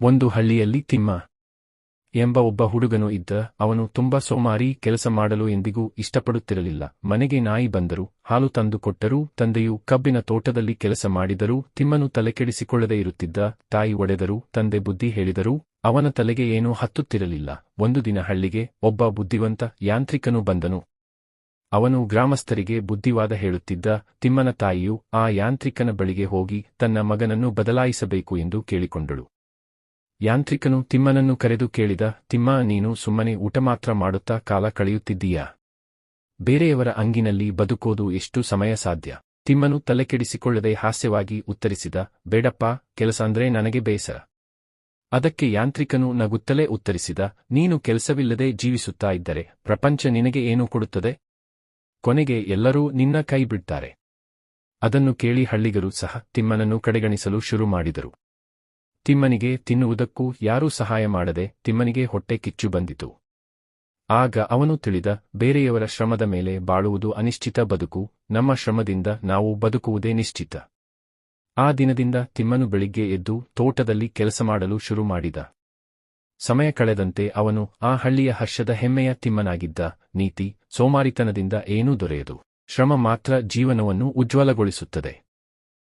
ಒಂದು ಹಳ್ಳಿಯಲ್ಲಿ ತಿಮ್ಮ ಎಂಬ ಒಬ್ಬ ಹುಡುಗನು ಇದ್ದ, ಅವನು ತುಂಬ ಸೋಮಾರಿ ಕೆಲಸ ಮಾಡಲು ಎಂದಿಗೂ ಇಷ್ಟಪಡುತ್ತಿರಲಿಲ್ಲ. ಮನೆಗೆ ನಾಯಿ ಬಂದರು, ಹಾಲು ತಂದು ಕೊಟ್ಟರೂ, ತಂದೆಯು ಕಬ್ಬಿನ ತೋಟದಲ್ಲಿ ಕೆಲಸ ಮಾಡಿದರೂ, ತಿಮ್ಮನು ತಲೆಕೆಡಿಸಿಕೊಳ್ಳದೆ ಇರುತ್ತಿದ್ದ, ತಾಯಿ ಒಡೆದರು, ತಂದೆ ಬುದ್ಧಿ ಹೇಳಿದರು, ಅವನ ತಲೆಗೆ ಏನೂ ಹತ್ತುತ್ತಿರಲಿಲ್ಲ. ಒಂದು ದಿನ ಹಳ್ಳಿಗೆ ಒಬ್ಬ ಬುದ್ಧಿವಂತ ಯಾಂತ್ರಿಕನು ಬಂದನು. ಅವನು ಗ್ರಾಮಸ್ಥರಿಗೆ ಬುದ್ಧಿವಾದ ಹೇಳುತ್ತಿದ್ದ, ತಿಮ್ಮನ ತಾಯಿಯು ಆ ಯಾಂತ್ರಿಕನ ಬಳಿಗೆ ಹೋಗಿ ತನ್ನ ಮಗನನ್ನು ಬದಲಾಯಿಸಬೇಕು ಎಂದು ಕೇಳಿಕೊಂಡಳು. ಯಾಂತ್ರಿಕನು ತಿಮ್ಮನನ್ನು ಕರೆದು ಕೇಳಿದ, ತಿಮ್ಮ, ನೀನು ಸುಮ್ಮನೆ ಊಟ ಮಾತ್ರ ಮಾಡುತ್ತಾ ಕಾಲ ಕಳೆಯುತ್ತಿದ್ದೀಯಾ? ಬೇರೆಯವರ ಅಂಗಿನಲ್ಲಿ ಬದುಕೋದು ಎಷ್ಟು ಸಮಯ ಸಾಧ್ಯ? ತಿಮ್ಮನು ತಲೆಕೆಡಿಸಿಕೊಳ್ಳದೆ ಹಾಸ್ಯವಾಗಿ ಉತ್ತರಿಸಿದ, ಬೇಡಪ್ಪ, ಕೆಲಸ ಅಂದ್ರೆ ನನಗೆ ಬೇಸರ. ಅದಕ್ಕೆ ಯಾಂತ್ರಿಕನು ನಗುತ್ತಲೇ ಉತ್ತರಿಸಿದ, ನೀನು ಕೆಲಸವಿಲ್ಲದೆ ಜೀವಿಸುತ್ತಾ ಇದ್ದರೆ ಪ್ರಪಂಚ ನಿನಗೆ ಏನು ಕೊಡುತ್ತದೆ? ಕೊನೆಗೆ ಎಲ್ಲರೂ ನಿನ್ನ ಕೈ ಬಿಡ್ತಾರೆ. ಅದನ್ನು ಕೇಳಿ ಹಳ್ಳಿಗರು ಸಹ ತಿಮ್ಮನನ್ನು ಕಡೆಗಣಿಸಲು ಶುರು ಮಾಡಿದರು. ತಿಮ್ಮನಿಗೆ ತಿನ್ನುವುದಕ್ಕೂ ಯಾರೂ ಸಹಾಯ ಮಾಡದೆ ತಿಮ್ಮನಿಗೆ ಹೊಟ್ಟೆ ಕಿಚ್ಚು ಬಂದಿತು. ಆಗ ಅವನು ತಿಳಿದ, ಬೇರೆಯವರ ಶ್ರಮದ ಮೇಲೆ ಬಾಳುವುದು ಅನಿಶ್ಚಿತ ಬದುಕು, ನಮ್ಮ ಶ್ರಮದಿಂದ ನಾವು ಬದುಕುವುದೇ ನಿಶ್ಚಿತ. ಆ ದಿನದಿಂದ ತಿಮ್ಮನು ಬೆಳಿಗ್ಗೆ ಎದ್ದು ತೋಟದಲ್ಲಿ ಕೆಲಸ ಮಾಡಲು ಶುರು ಮಾಡಿದ. ಸಮಯ ಕಳೆದಂತೆ ಅವನು ಆ ಹಳ್ಳಿಯ ಹರ್ಷದ ಹೆಮ್ಮೆಯ ತಿಮ್ಮನಾಗಿದ್ದ, ನೀತಿ ಸೋಮಾರಿತನದಿಂದ ಏನೂ ದೊರೆಯದು. ಶ್ರಮ ಮಾತ್ರ ಜೀವನವನ್ನು ಉಜ್ವಲಗೊಳಿಸುತ್ತದೆ.